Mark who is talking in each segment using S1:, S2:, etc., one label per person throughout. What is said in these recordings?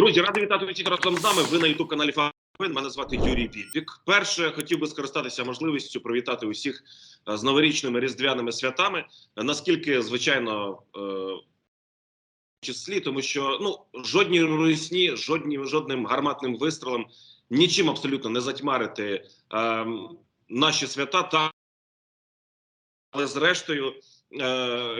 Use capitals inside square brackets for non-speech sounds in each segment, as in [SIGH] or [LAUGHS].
S1: Друзі, радий вітати усіх разом з нами. Ви на youtube каналі Фавин. Мене звати Юрій Бібік. Перше хотів би скористатися можливістю привітати усіх е, з новорічними різдвяними святами. Наскільки, звичайно, е, в числі, тому що ну жодні русні, жодні жодним гарматним вистрілом нічим абсолютно не затьмарити е, наші свята. Та але зрештою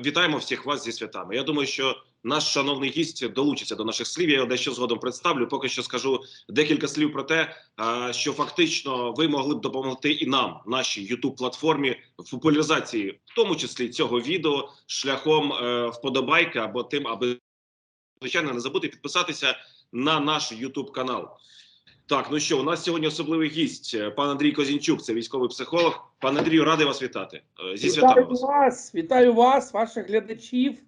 S1: вітаємо всіх вас зі святами. Я думаю, що наш шановний гість долучиться до наших слів. Я його дещо згодом представлю. Поки що скажу декілька слів про те, е, що фактично ви могли б допомогти і нам, нашій youtube платформі, в популяризації, в тому числі цього відео, шляхом е, вподобайки або тим, аби звичайно не забути підписатися на наш youtube канал. Так, ну що, у нас сьогодні особливий гість, е, пан Андрій Козінчук, це військовий психолог. Пан Андрію, радий вас вітати. Е, Зі святами
S2: Вітаю
S1: вас.
S2: вас, вітаю вас, ваших глядачів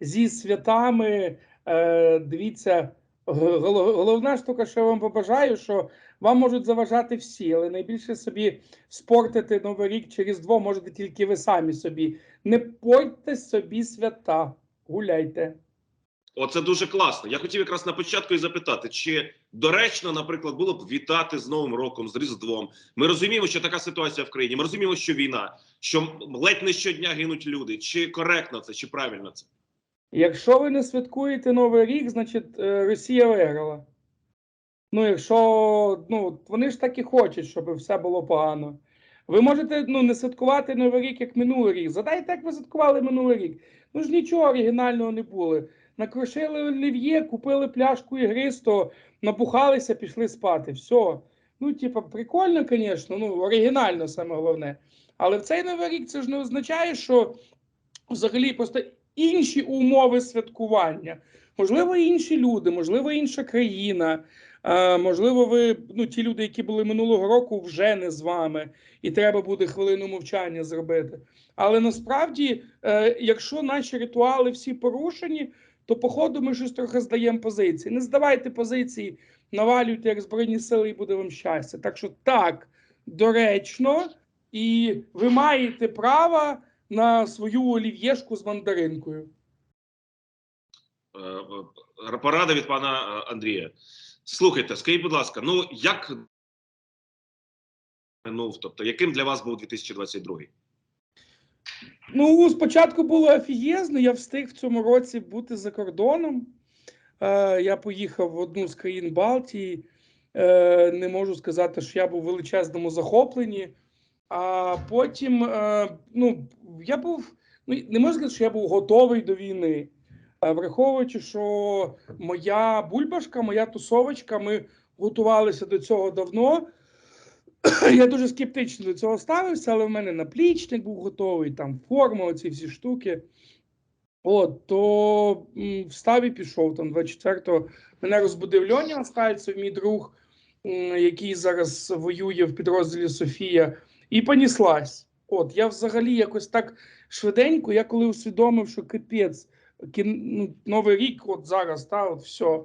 S2: зі святами. Е, дивіться, головна штука, що я вам побажаю, що вам можуть заважати всі, але найбільше собі спортити Новий рік чи Різдво можете тільки ви самі собі. Не портьте собі свята, гуляйте.
S1: Оце дуже класно. Я хотів якраз на початку і запитати, чи доречно, наприклад, було б вітати з Новим роком, з Різдвом. Ми розуміємо, що така ситуація в країні. Ми розуміємо, що війна, що ледь не щодня гинуть люди. Чи коректно це, чи правильно це?
S2: Якщо ви не святкуєте Новий рік, значить е, Росія виграла. Ну, якщо ну, вони ж так і хочуть, щоб все було погано. Ви можете ну, не святкувати Новий рік, як минулий рік. Задайте, як ви святкували минулий рік. Ну ж нічого оригінального не було. Накрушили олів'є, купили пляшку ігристо, напухалися, пішли спати. Все. Ну, типа, прикольно, звісно, ну, оригінально саме головне. Але в цей новий рік це ж не означає, що взагалі просто інші умови святкування. Можливо, інші люди, можливо, інша країна. е, Можливо, ви ну ті люди, які були минулого року, вже не з вами, і треба буде хвилину мовчання зробити. Але насправді, е, якщо наші ритуали всі порушені, то походу ми щось трохи здаємо позиції. Не здавайте позиції, навалюйте як збройні сили, і буде вам щастя. Так що так, доречно, і ви маєте право на свою олів'єшку з мандаринкою.
S1: Е, е, Порада від пана е, Андрія. Слухайте, скажіть, будь ласка, ну як минув, тобто, яким для вас був 2022?
S2: Ну, спочатку було офігезно, я встиг в цьому році бути за кордоном. Е, я поїхав в одну з країн Балтії. Е, не можу сказати, що я був в величезному захопленні. А потім, е, ну, я був, ну, не можу сказати, що я був готовий до війни. Е, враховуючи, що моя бульбашка, моя тусовочка, ми готувалися до цього давно. [COUGHS] Я дуже скептично до цього ставився, але в мене наплічник був готовий, там форма, оці всі штуки. От, то встав і пішов там 24-го. Мене розбудив Льоня Астальцев, мій друг, який зараз воює в підрозділі Софія, і поніслась. От, я взагалі якось так швиденько, я коли усвідомив, що капець, кін, ну, Новий рік, от зараз, та, от все,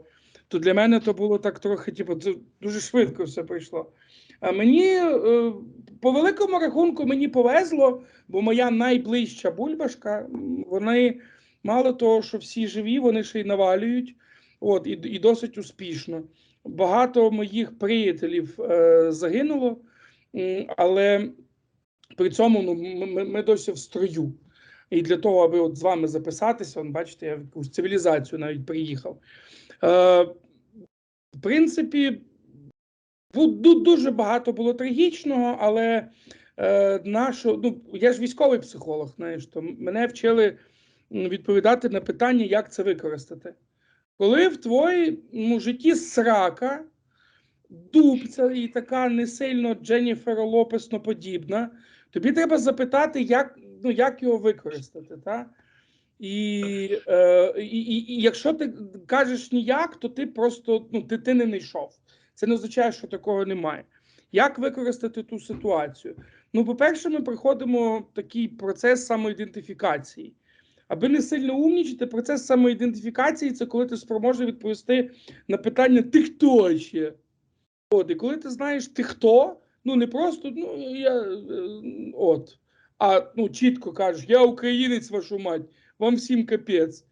S2: то для мене то було так трохи, типу, дуже швидко все прийшло. А мені е, по великому рахунку мені повезло, бо моя найближча бульбашка, вони мало того, що всі живі, вони ще й навалюють. От, і, і досить успішно. Багато моїх приятелів е, загинуло, але при цьому ну, ми, ми- досі в строю. І для того, аби от з вами записатися, он, бачите, я в якусь цивілізацію навіть приїхав. Е, в принципі, дуже багато було трагічного, але е, нашу, ну, я ж військовий психолог, знаєш, то мене вчили відповідати на питання, як це використати. Коли в твоєму житті срака, дубця і така не сильно Дженніфер Лопесно подібна, тобі треба запитати, як, ну, як його використати. Та? І, е, і, і, і якщо ти кажеш ніяк, то ти просто ну, ти, ти не знайшов. Це не означає, що такого немає. Як використати ту ситуацію? Ну, по-перше, ми проходимо такий процес самоідентифікації. Аби не сильно умнічити, процес самоідентифікації це коли ти спроможний відповісти на питання ти хто ще? От, і коли ти знаєш ти хто, ну не просто ну я е, от, а ну чітко кажеш, я українець, вашу мать, вам всім капець.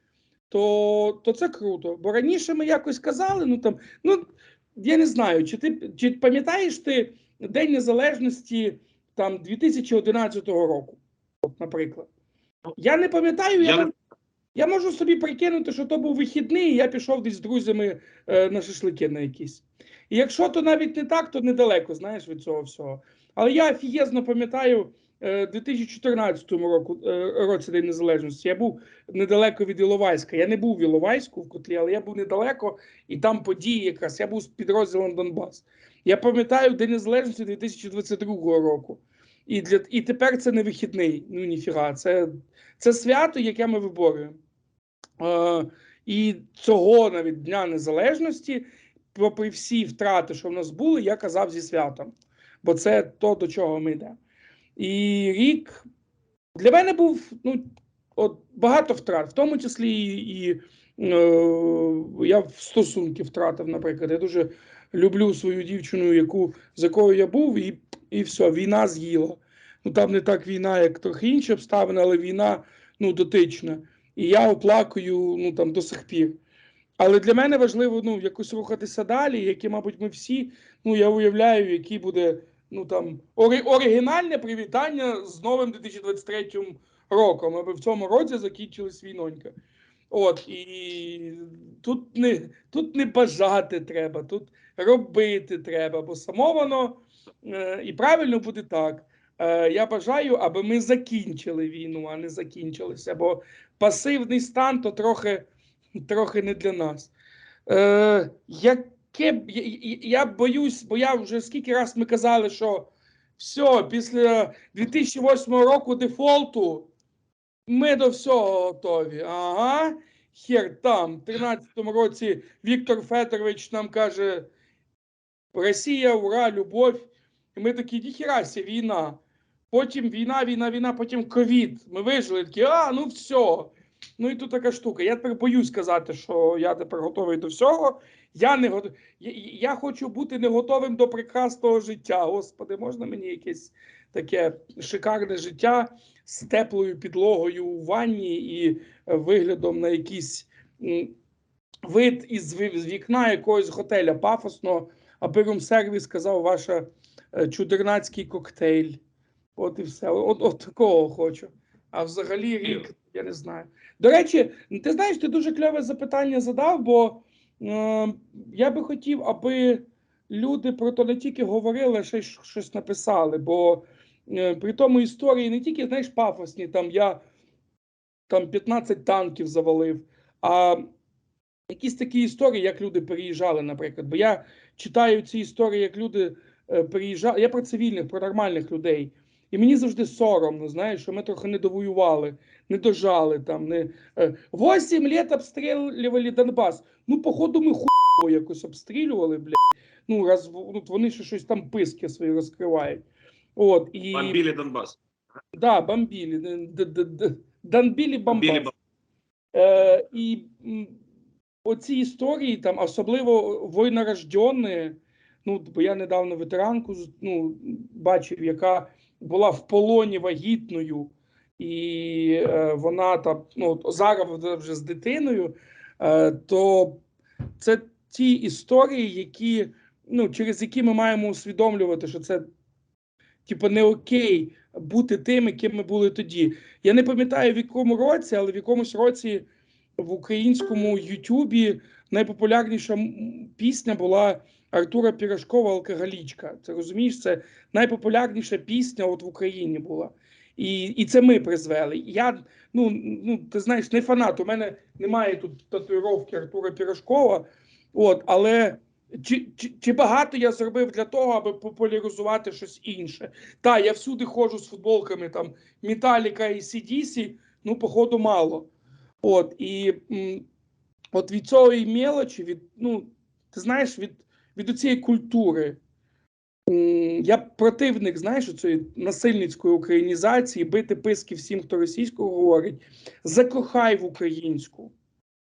S2: то, то це круто. Бо раніше ми якось казали, ну там, ну я не знаю, чи ти чи пам'ятаєш ти День Незалежності там 2011 року, от, наприклад. Я не пам'ятаю, я,
S1: Я не-
S2: я можу собі прикинути, що то був вихідний, і я пішов десь з друзями е, на шашлики на якісь. І якщо то навіть не так, то недалеко, знаєш, від цього всього. Але я офігезно пам'ятаю 2014 року, е, році День Незалежності. Я був недалеко від Іловайська. Я не був в Іловайську в котлі, але я був недалеко, і там події якраз. Я був з підрозділом Донбас. Я пам'ятаю День Незалежності 2022 року. І, для, і тепер це не вихідний. Ну ніфіга. Це, це свято, яке ми виборюємо. Е, і цього навіть Дня Незалежності, попри всі втрати, що в нас були, я казав зі святом. Бо це то, до чого ми йдемо. І рік для мене був ну, от, багато втрат, в тому числі і, і е, я в стосунки втратив, наприклад. Я дуже люблю свою дівчину, яку, з якою я був, і, і все, війна з'їла. Ну там не так війна, як трохи інші обставини, але війна ну, дотична. І я оплакую ну, там, до сих пір. Але для мене важливо ну, якось рухатися далі, як і, мабуть, ми всі. Ну, я уявляю, який буде ну, там, ори, оригінальне привітання з новим 2023 роком, аби в цьому році закінчилась війнонька. От, і тут не, тут не бажати треба, тут робити треба, бо само воно е, і правильно буде так. Е, я бажаю, аби ми закінчили війну, а не закінчилися. Бо пасивний стан то трохи, трохи не для нас. Е, яке, я, боюсь, бо я вже скільки раз ми казали, що все, після 2008 року дефолту ми до всього готові. Ага. Хер там. В 13-му році Віктор Федорович нам каже: Росія, ура, любов. І ми такі, ніхіра війна. Потім війна, війна, війна, потім ковід. Ми вижили такі, а, ну все. Ну і тут така штука. Я тепер боюсь сказати, що я тепер готовий до всього. Я не готовий. Я, я хочу бути не готовим до прекрасного життя. Господи, можна мені якесь таке шикарне життя з теплою підлогою у ванні і е, виглядом на якийсь вид із вікна якогось готеля пафосного, аби рум-сервіс сказав ваша е, чудернацький коктейль. От і все. От, от такого хочу. А взагалі рік, я не знаю. До речі, ти знаєш, ти дуже кльове запитання задав, бо е, я би хотів, аби люди про то не тільки говорили, а ще й щось написали. Бо е, при тому історії не тільки, знаєш, пафосні, там я там 15 танків завалив, а якісь такі історії, як люди переїжджали, наприклад. Бо я читаю ці історії, як люди е, переїжджали. Я про цивільних, про нормальних людей. І мені завжди соромно, знаєш, що ми трохи не довоювали, не дожали там. Не... е, Восім літ обстрілювали Донбас. Ну, походу, ми хуйово якось обстрілювали, блядь. Ну, раз ну, вони ще щось там писки свої розкривають. От, і...
S1: Бомбілі Донбас.
S2: Да,
S1: Бомбілі
S2: бомбас. Е, і оці історії, там, особливо воєнорождені, ну, бо я недавно ветеранку ну, бачив, яка була в полоні вагітною, і е, вона там, ну, зараз вже з дитиною, е, то це ті історії, які, ну, через які ми маємо усвідомлювати, що це типу, не окей бути тим, яким ми були тоді. Я не пам'ятаю в якому році, але в якомусь році в українському Ютубі найпопулярніша пісня була Артура Пірашкова Алкоголічка. Це розумієш, це найпопулярніша пісня от в Україні була. І, і це ми призвели. Я ну, ну ти знаєш, не фанат. У мене немає тут татуїровки Артура Пірашкова. От, але чи, чи, чи багато я зробив для того, аби популяризувати щось інше? Та, я всюди ходжу з футболками там Металіка і CDC, ну, походу, мало. От, і м, от від цієї мелочі, від, ну, ти знаєш, від, від цієї культури. Я противник, знаєш, цієї насильницької українізації, бити писки всім, хто російською говорить. Закохай в українську,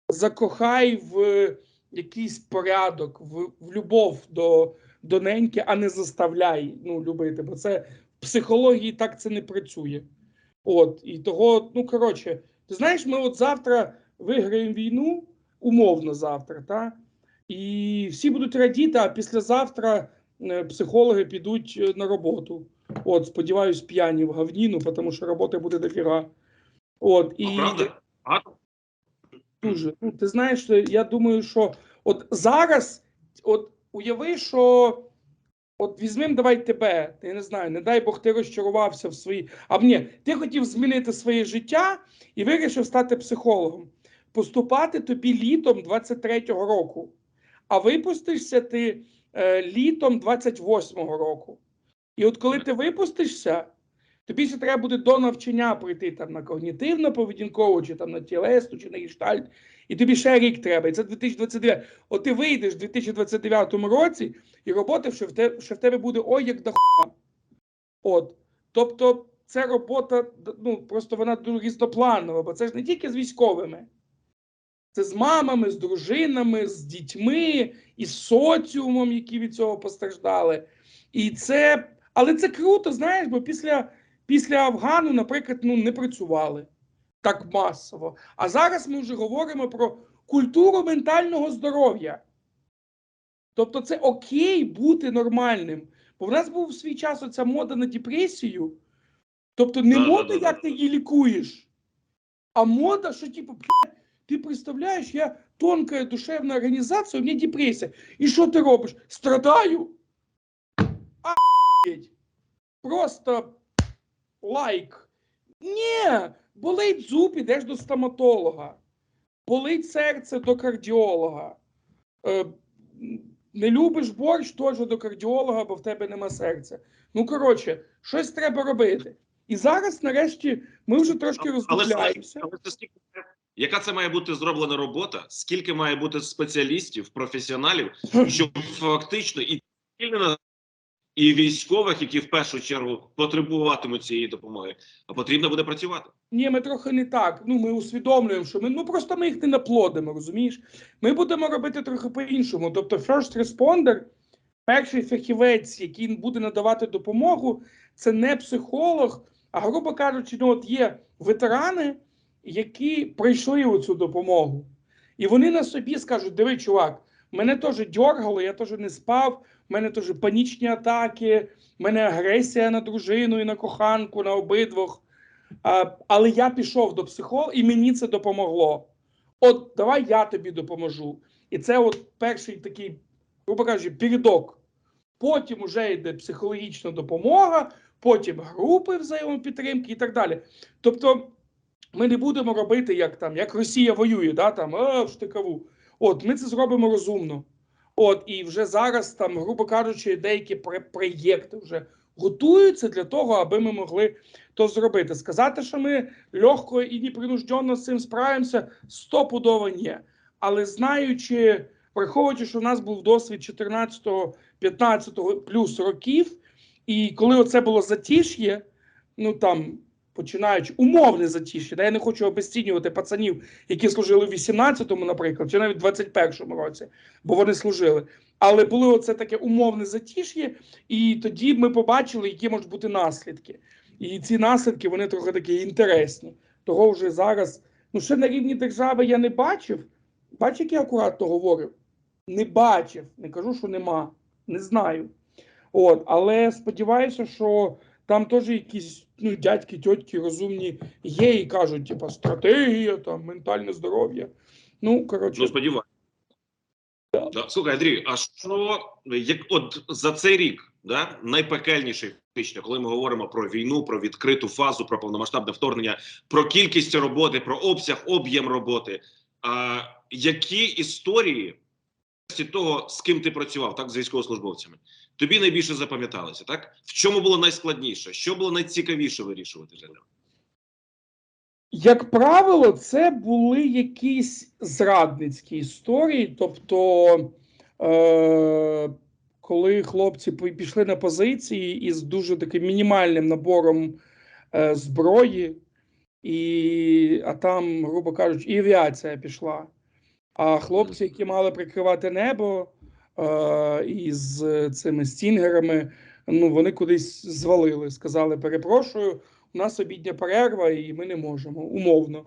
S2: закохай в якийсь порядок, в, в любов до, до неньки, а не заставляй ну, любити. Бо це в психології так це не працює. От, і того, ну коротше, ти знаєш, ми от завтра виграємо війну умовно завтра, та? І всі будуть радіти, а післязавтра е, психологи підуть е, на роботу. От, сподіваюсь, п'яні в гавніну, тому що роботи буде дофіга. От, і
S1: А правда?
S2: Дуже. Ну, ти знаєш, я думаю, що от зараз, от уяви, що от візьмемо давай тебе, я не знаю, не дай Бог, ти розчарувався в своїй. А ні, ти хотів змінити своє життя і вирішив стати психологом. Поступати тобі літом 23-го року, а випустишся ти е, літом 28-го року. І от коли ти випустишся, тобі ще треба буде до навчання прийти там на когнітивно-поведінкову, чи там на тілесну, чи на гештальт, і тобі ще рік треба. І це 2029. От ти вийдеш в 2029 році, і роботи ще в тебе, ще в тебе буде ой, як до хуя. От. Тобто, це робота, ну просто вона різнопланова, бо це ж не тільки з військовими. Це з мамами, з дружинами, з дітьми, і з соціумом, які від цього постраждали. І це, але це круто, знаєш, бо після, після Афгану, наприклад, ну не працювали так масово. А зараз ми вже говоримо про культуру ментального здоров'я. Тобто, це окей бути нормальним. Бо в нас був в свій час оця мода на депресію. Тобто, не мода, як ти її лікуєш, а мода, що типу, «Бля, ти представляєш, я тонка душевна організація, у мене депресія. І що ти робиш? Страдаю? Ахуєть. Просто лайк. Ні, болить зуб, ідеш до стоматолога. Болить серце до кардіолога. Е, не любиш борщ, теж до кардіолога, бо в тебе нема серця. Ну, коротше, щось треба робити. І зараз, нарешті, ми вже трошки
S1: Але, але це скільки, яка це має бути зроблена робота? Скільки має бути спеціалістів, професіоналів, [LAUGHS] щоб фактично і і військових, які в першу чергу потребуватимуть цієї допомоги, а потрібно буде працювати.
S2: Ні, ми трохи не так. Ну, ми усвідомлюємо, що ми ну просто ми їх не наплодимо, розумієш? Ми будемо робити трохи по-іншому. Тобто, first responder, перший фахівець, який буде надавати допомогу, це не психолог, а грубо кажучи, ну от є ветерани, які пройшли оцю допомогу. І вони на собі скажуть: диви, чувак, мене теж дьоргало, я теж не спав, в мене теж панічні атаки, в мене агресія на дружину і на коханку, на обидвох. А, але я пішов до психолога, і мені це допомогло. От давай я тобі допоможу. І це от перший такий, грубо кажучи, передок. Потім вже йде психологічна допомога, потім групи взаємопідтримки і так далі. Тобто, ми не будемо робити, як там, як Росія воює, да, там, а, в штикову. От, ми це зробимо розумно. От, і вже зараз, там, грубо кажучи, деякі проєкти вже готуються для того, аби ми могли то зробити. Сказати, що ми легко і непринужденно з цим справимося, стопудово ні. Але знаючи, враховуючи, що в нас був досвід 14-го, 15-го плюс років, і коли оце було затиш'є, ну там. Починаючи умовне затиш'я, да, я не хочу обесцінювати пацанів, які служили в 18-му, наприклад, чи навіть в 21-му році, бо вони служили. Але було оце таке умовне затиш'я, і тоді ми побачили, які можуть бути наслідки. І ці наслідки вони трохи такі інтересні. Того вже зараз, ну ще на рівні держави я не бачив. Бачиш, як я акуратно говорю? Не бачив. Не кажу, що нема. Не знаю. От, але сподіваюся, що там теж якісь ну, дядьки, тьотки розумні є і кажуть, типа, стратегія, там, ментальне здоров'я. Ну, коротше,
S1: Ну, сподіваюся. Да. Слухай, Андрій, а що як от за цей рік, да, найпекельніший фактично, коли ми говоримо про війну, про відкриту фазу, про повномасштабне вторгнення, про кількість роботи, про обсяг, об'єм роботи. А, які історії того, з ким ти працював, так з військовослужбовцями, тобі найбільше запам'яталося? Так в чому було найскладніше? Що було найцікавіше вирішувати для тебе?
S2: Як правило, це були якісь зрадницькі історії. Тобто, е- коли хлопці пішли на позиції із дуже таким мінімальним набором е- зброї, і, а там, грубо кажучи, і авіація пішла. А хлопці, які мали прикривати небо із цими стінгерами, ну вони кудись звалили, сказали: перепрошую у нас обідня перерва, і ми не можемо умовно.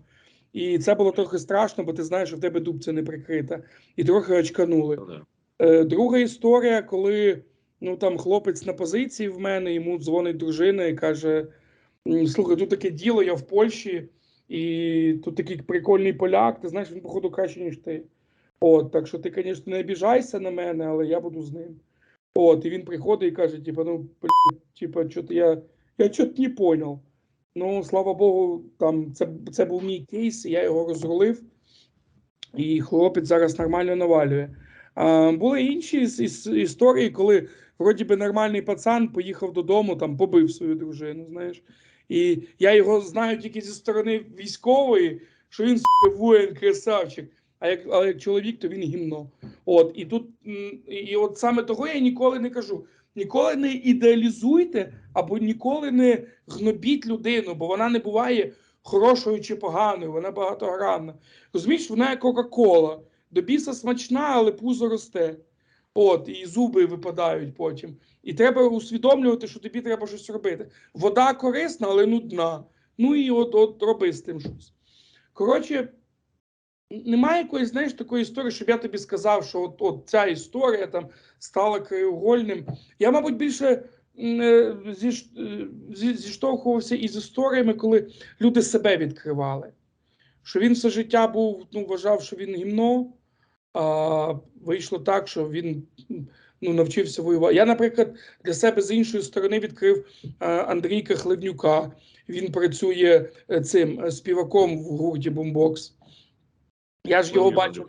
S2: І це було трохи страшно, бо ти знаєш, що в тебе дубця не прикрита. І трохи очканули.
S1: Ну.
S2: Е, Друга історія, коли ну там хлопець на позиції в мене, йому дзвонить дружина і каже: Слухай, тут таке діло, я в Польщі, і тут такий прикольний поляк, ти знаєш, він, походу, краще, ніж ти. От, так що ти, звісно, не обіжайся на мене, але я буду з ним. От, і він приходить і каже: типу, ну, типу, що-то я, я що-то не понял. Ну, слава Богу, там це, це був мій кейс, я його розрулив, і хлопець зараз нормально навалює. А, були інші іс- іс- історії, коли вроді би нормальний пацан поїхав додому, там побив свою дружину, знаєш. І я його знаю тільки зі сторони військової, що він воїн, красавчик. А як, але як чоловік, то він гімно. От, і тут, і от саме того я ніколи не кажу. Ніколи не ідеалізуйте або ніколи не гнобіть людину, бо вона не буває хорошою чи поганою, вона багатогранна. Розумієш, вона як Кока-Кола. До біса смачна, але пузо росте. От, і зуби випадають потім. І треба усвідомлювати, що тобі треба щось робити. Вода корисна, але нудна. Ну і от, от роби з тим щось. Коротше, немає якоїсь, знаєш, такої історії, щоб я тобі сказав, що от, от ця історія там стала краєугольним. Я, мабуть, більше е, зіш, е, зі- зіштовхувався із історіями, коли люди себе відкривали. Що він все життя був, ну, вважав, що він гімно, а вийшло так, що він ну, навчився воювати. Я, наприклад, для себе з іншої сторони відкрив Андрійка Хлебнюка. Він працює е, цим е, співаком в гурті Бумбокс. Я ж його бачив.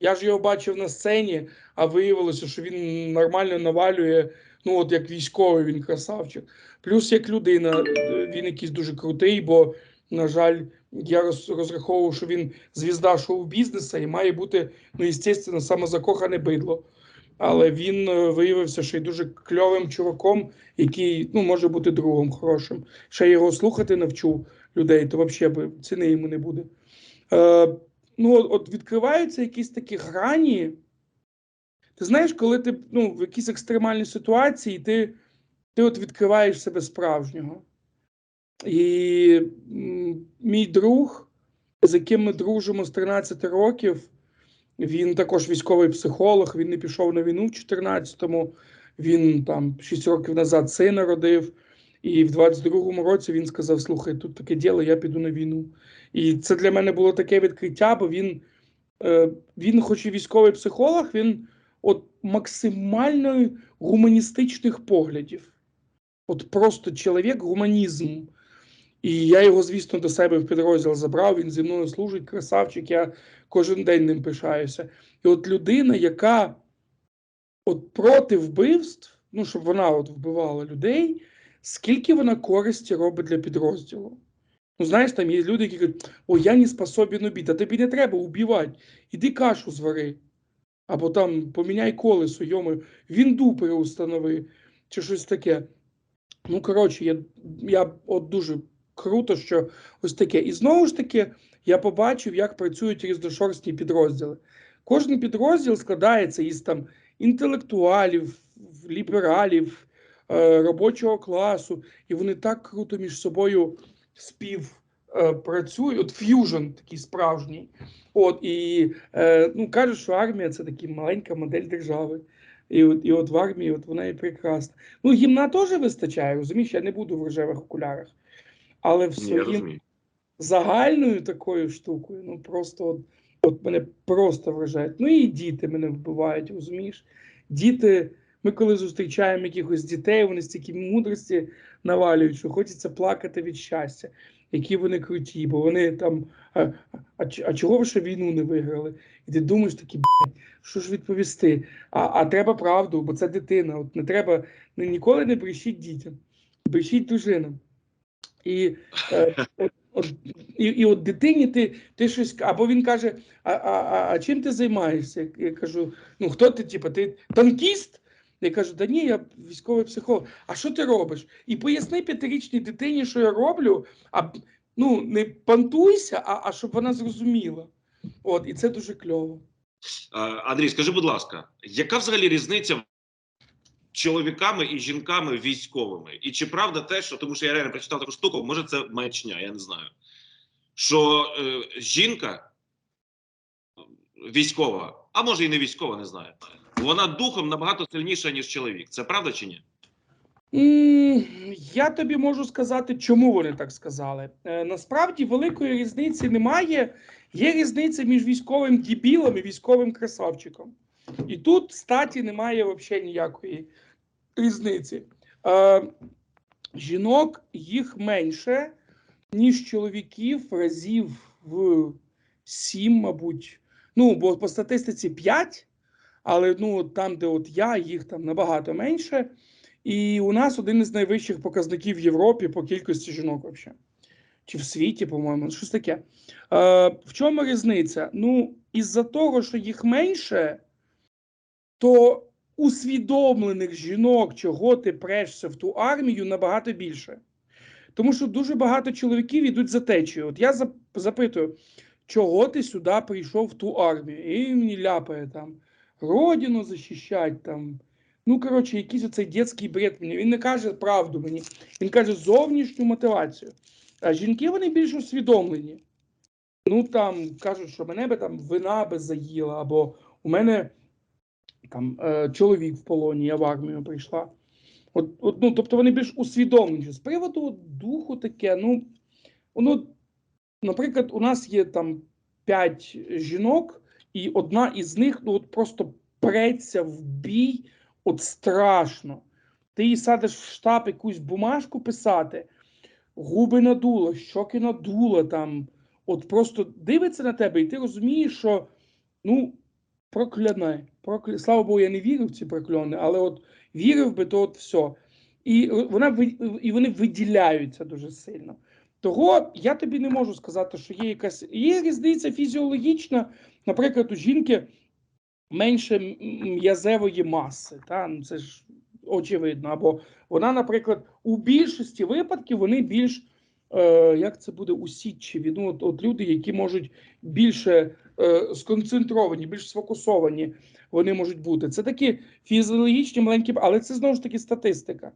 S2: Я ж його бачив на сцені, а виявилося, що він нормально навалює. Ну, от як військовий, він красавчик. Плюс як людина, е, він якийсь дуже крутий, бо, на жаль, я роз, розраховував, що він звізда шоу-бізнесу і має бути, ну, звісно, самозакохане бидло. Але він е, виявився ще й дуже кльовим чуваком, який ну, може бути другом хорошим. Ще його слухати навчу людей, то взагалі ціни йому не буде. Ну, от відкриваються якісь такі грані. Ти знаєш, коли ти ну, в якійсь екстремальній ситуації, ти, ти от відкриваєш себе справжнього. І мій друг, з яким ми дружимо з 13 років, він також військовий психолог, він не пішов на війну в 14-му, він там 6 років назад сина родив. І в 22-му році він сказав: Слухай, тут таке діло, я піду на війну. І це для мене було таке відкриття, бо він, е, він хоч і військовий психолог, він от максимально гуманістичних поглядів. От просто чоловік гуманізм. І я його, звісно, до себе в підрозділ забрав. Він зі мною служить, красавчик, я кожен день ним пишаюся. І от людина, яка от проти вбивств, ну, щоб вона от вбивала людей, скільки вона користі робить для підрозділу. Ну, знаєш, там є люди, які кажуть, о, я не способен убити, а тобі не треба убивати. Іди кашу звари. Або там поміняй колесо, йому, вінду переустанови, чи щось таке. Ну, коротше, я, я от дуже круто, що ось таке. І знову ж таки, я побачив, як працюють різношорстні підрозділи. Кожен підрозділ складається із там інтелектуалів, лібералів, робочого класу, і вони так круто між собою співпрацюють. От ф'южн такий справжній. От і е, ну кажуть, що армія це така маленька модель держави. І от, і от в армії от вона і прекрасна. Ну, гімна теж вистачає, розумієш, я не буду в рожевих окулярах. Але в своїм загальною такою штукою, ну просто от, от мене просто вражають. Ну і діти мене вбивають, розумієш? Діти, ми коли зустрічаємо якихось дітей, вони стільки мудрості навалюють, що хочеться плакати від щастя, які вони круті, бо вони там. А, а, а чого ви ще війну не виграли? І ти думаєш такі, блядь, що ж відповісти? А, а треба правду, бо це дитина. От не треба ну, ніколи не брешіть дітям, брешіть дружинам. І, е, от, от, і, і от дитині ти, ти щось або він каже: а, а, а, а чим ти займаєшся? Я кажу: ну хто ти? Типу, ти танкіст? Я кажу, да ні, я військовий психолог. А що ти робиш? І поясни п'ятирічній дитині, що я роблю, а ну не пантуйся, а, а щоб вона зрозуміла. От, і це дуже кльово.
S1: Андрій, скажи, будь ласка, яка взагалі різниця чоловіками і жінками військовими? І чи правда те, що тому що я реально прочитав таку штуку, може це маячня, я не знаю. що е, жінка військова, а може і не військова, не знаю. Вона духом набагато сильніша, ніж чоловік. Це правда чи ні?
S2: Я тобі можу сказати, чому вони так сказали. Е, насправді великої різниці немає. Є різниця між військовим дібілом і військовим красавчиком. І тут статі немає взагалі ніякої різниці. Е, жінок їх менше, ніж чоловіків разів в сім, мабуть. Ну, бо по статистиці 5, але ну, там, де от я, їх там набагато менше. І у нас один із найвищих показників в Європі по кількості жінок взагалі. Чи в світі, по-моєму, щось таке. Е, в чому різниця? Ну, із-за того, що їх менше, то усвідомлених жінок, чого ти прешся в ту армію, набагато більше. Тому що дуже багато чоловіків йдуть за течією. От я запитую, чого ти сюди прийшов в ту армію? І мені ляпає там родину захищать там. Ну, коротше, якийсь оцей дитячий бред мені. Він не каже правду мені, він каже зовнішню мотивацію. А жінки вони більш усвідомлені. Ну там кажуть, що мене би там вина би заїла, або у мене там е, чоловік в полоні, я в армію прийшла. От, от, ну, тобто вони більш усвідомлені. З приводу духу таке, ну, воно, наприклад, у нас є там п'ять жінок, і одна із них ну, от просто преться в бій, от страшно. Ти їй садиш в штаб якусь бумажку писати, губи надула, щоки надула там. От просто дивиться на тебе, і ти розумієш, що ну, прокляне. Прокля... Слава Богу, я не вірю в ці прокльони, але от вірив би, то от все. І вона і вони виділяються дуже сильно. Того я тобі не можу сказати, що є якась є різниця фізіологічна. Наприклад, у жінки менше м'язевої маси. Та? Ну, це ж очевидно. Або вона, наприклад, у більшості випадків вони більш е, як це буде усідчиві. Ну, от, от люди, які можуть більше е, сконцентровані, більш сфокусовані, вони можуть бути. Це такі фізіологічні маленькі, але це знову ж таки статистика.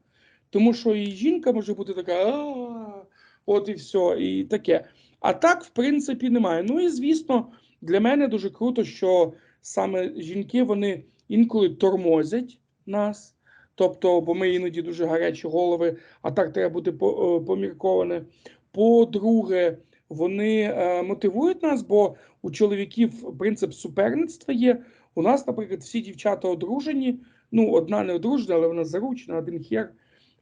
S2: Тому що і жінка може бути така, «А, от і все, і таке. А так, в принципі, немає. Ну і звісно, для мене дуже круто, що саме жінки вони інколи тормозять нас. Тобто, бо ми іноді дуже гарячі голови, а так треба бути е, помірковане. По-друге, вони е, мотивують нас, бо у чоловіків принцип суперництва є. У нас, наприклад, всі дівчата одружені. Ну, одна не одружена, але вона заручена, один хер.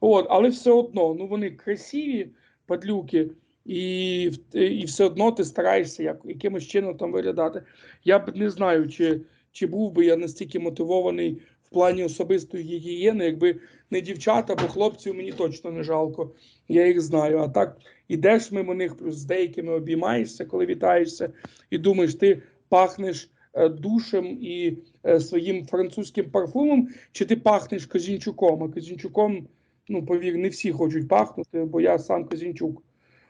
S2: От, але все одно, ну вони красиві, падлюки, і, і все одно ти стараєшся як, якимось чином там виглядати. Я б не знаю, чи, чи був би я настільки мотивований в плані особистої гігієни, якби не дівчата, бо хлопців мені точно не жалко. Я їх знаю. А так ідеш мимо них, плюс з деякими обіймаєшся, коли вітаєшся, і думаєш, ти пахнеш е, душем і е, своїм французьким парфумом, чи ти пахнеш Казінчуком? А Казінчуком, ну повір, не всі хочуть пахнути, бо я сам Казінчук.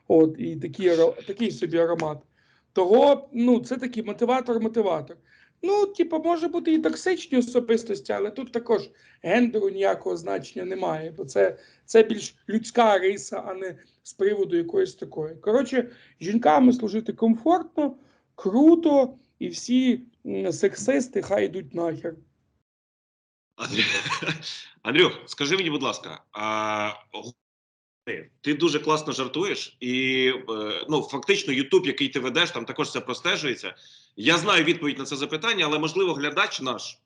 S2: От, і такий, такий собі аромат. Того, ну, це такий мотиватор-мотиватор. Ну, типу, може бути і токсичні особистості, але тут також гендеру ніякого значення немає, бо це, це більш людська риса, а не з приводу якоїсь такої. Коротше, жінками служити комфортно, круто, і всі сексисти хай йдуть нахер.
S1: Андрю- [LAUGHS] Андрюх, скажи мені, будь ласка, а, ти- дуже класно жартуєш, і е, ну фактично, Ютуб, який ти ведеш, там також це простежується. Я знаю відповідь на це запитання, але можливо, глядач наш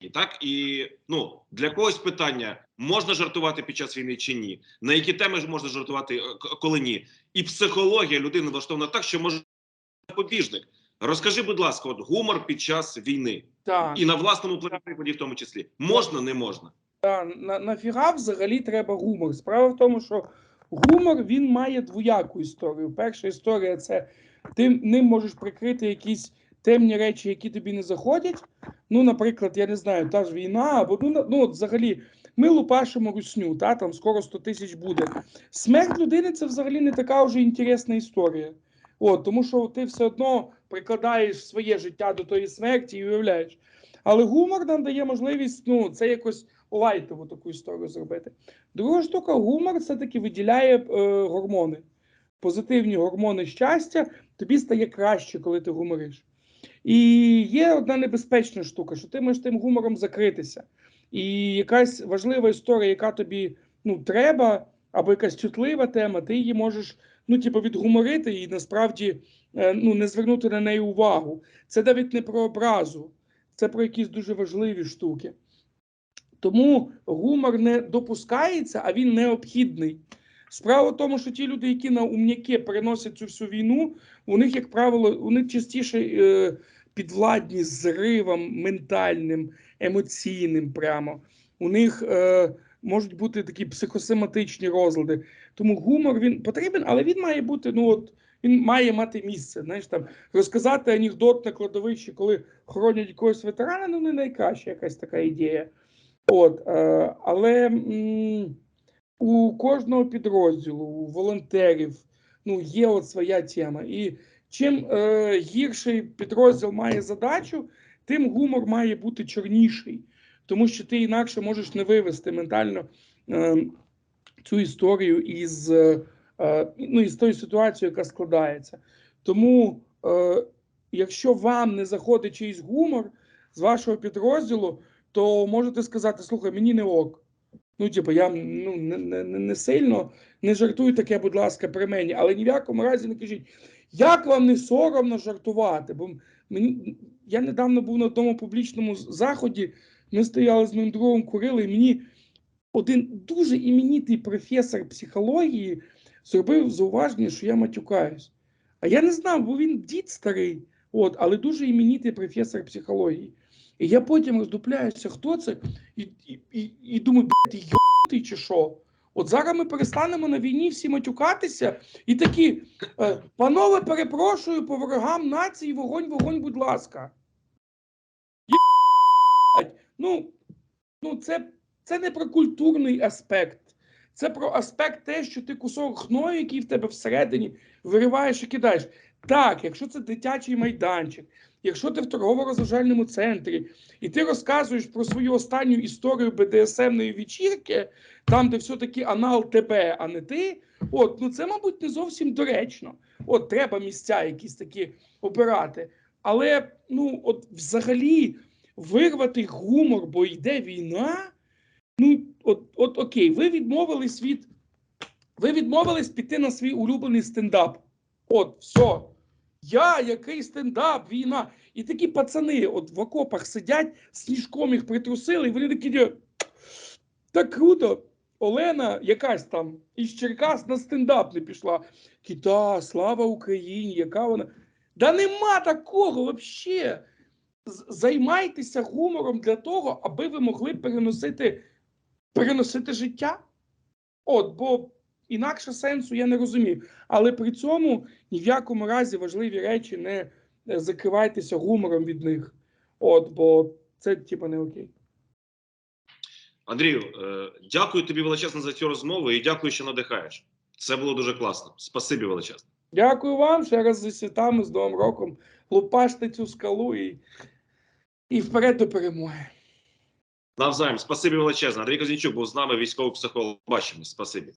S1: і так і ну для когось питання можна жартувати під час війни чи ні? На які теми можна жартувати, е, коли ні? І психологія людини влаштована так, що може побіжник. Розкажи, будь ласка, от гумор під час війни
S2: Так.
S1: і на власному прикладі в тому числі можна, не можна.
S2: Та, на, нафіга взагалі треба гумор? Справа в тому, що гумор він має двояку історію. Перша історія це ти ним можеш прикрити якісь темні речі, які тобі не заходять. Ну, наприклад, я не знаю, та ж війна, або ну, ну от взагалі. Ми лупашимо русню, та там скоро 100 тисяч буде. Смерть людини це взагалі не така вже інтересна історія. От, тому що ти все одно прикладаєш своє життя до тої смерті і уявляєш. Але гумор нам дає можливість ну, це якось лайтову таку історію зробити. Друга штука, гумор все-таки виділяє е, гормони. позитивні гормони щастя, тобі стає краще, коли ти гумориш. І є одна небезпечна штука, що ти можеш тим гумором закритися. І якась важлива історія, яка тобі ну, треба, або якась чутлива тема, ти її можеш ну, типу, відгуморити і насправді е, ну, не звернути на неї увагу. Це навіть не про образу, це про якісь дуже важливі штуки. Тому гумор не допускається, а він необхідний. Справа в тому, що ті люди, які на умняки переносять цю всю війну, у них, як правило, вони частіше е, підвладні зривам ментальним, емоційним прямо. У них е, можуть бути такі психосоматичні розлади. Тому гумор він потрібен, але він має бути, ну от він має мати місце. Знаєш, там розказати анекдот на кладовищі, коли хоронять якогось ветерана, ну не найкраща якась така ідея. От, е, але у кожного підрозділу, у волонтерів, ну, є от своя тема. І чим е, гірший підрозділ має задачу, тим гумор має бути чорніший, тому що ти інакше можеш не вивести ментально е, цю історію із, ну, із тою ситуацією, яка складається. Тому, якщо вам не заходить чийсь гумор з вашого підрозділу, то можете сказати: слухай, мені не ок. Ну, типу, я ну, не, не, не сильно не жартуй таке, будь ласка, при мені, але ні в якому разі не кажіть, як вам не соромно жартувати? Бо мені я недавно був на одному публічному заході. Ми стояли з моїм другом, курили, і мені один дуже іменитий професор психології зробив зауваження, що я матюкаюсь. А я не знав, бо він дід старий, от, але дуже іменитий професор психології. І я потім роздупляюся, хто це, і, і, і, і думаю, блядь, ти чи що? От зараз ми перестанемо на війні всі матюкатися і такі, е, панове, перепрошую по ворогам нації, вогонь, вогонь, будь ласка. Ну, ну це, це не про культурний аспект. Це про аспект те, що ти кусок хною, який в тебе всередині вириваєш і кидаєш. Так, якщо це дитячий майданчик, якщо ти в торгово-розважальному центрі, і ти розказуєш про свою останню історію БДСМної вечірки, там, де все-таки анал тебе, а не ти. От, ну це, мабуть, не зовсім доречно. От треба місця якісь такі обирати. Але ну, от взагалі вирвати гумор, бо йде війна. Ну, от, от окей, ви відмовились від. Ви відмовились піти на свій улюблений стендап. От, все. Я, який стендап, війна. І такі пацани от в окопах сидять, сніжком їх притрусили, і вони такі. Так круто. Олена, якась там із Черкас на стендап не пішла. Кіта, слава Україні, яка вона. Да нема такого взагалі. Займайтеся гумором для того, аби ви могли переносити, переносити життя. От, бо інакше сенсу я не розумію. Але при цьому ні в якому разі важливі речі не е, закривайтеся гумором від них. От, бо це типа не окей.
S1: Андрію, е, дякую тобі величезно за цю розмову і дякую, що надихаєш. Це було дуже класно. Спасибі величезно.
S2: Дякую вам ще раз зі святами, з Новим роком. Лупаште цю скалу і, і вперед до перемоги.
S1: Навзаєм, спасибі величезно. Андрій Козінчук був з нами, військовий психолог. Бачимось. Спасибі.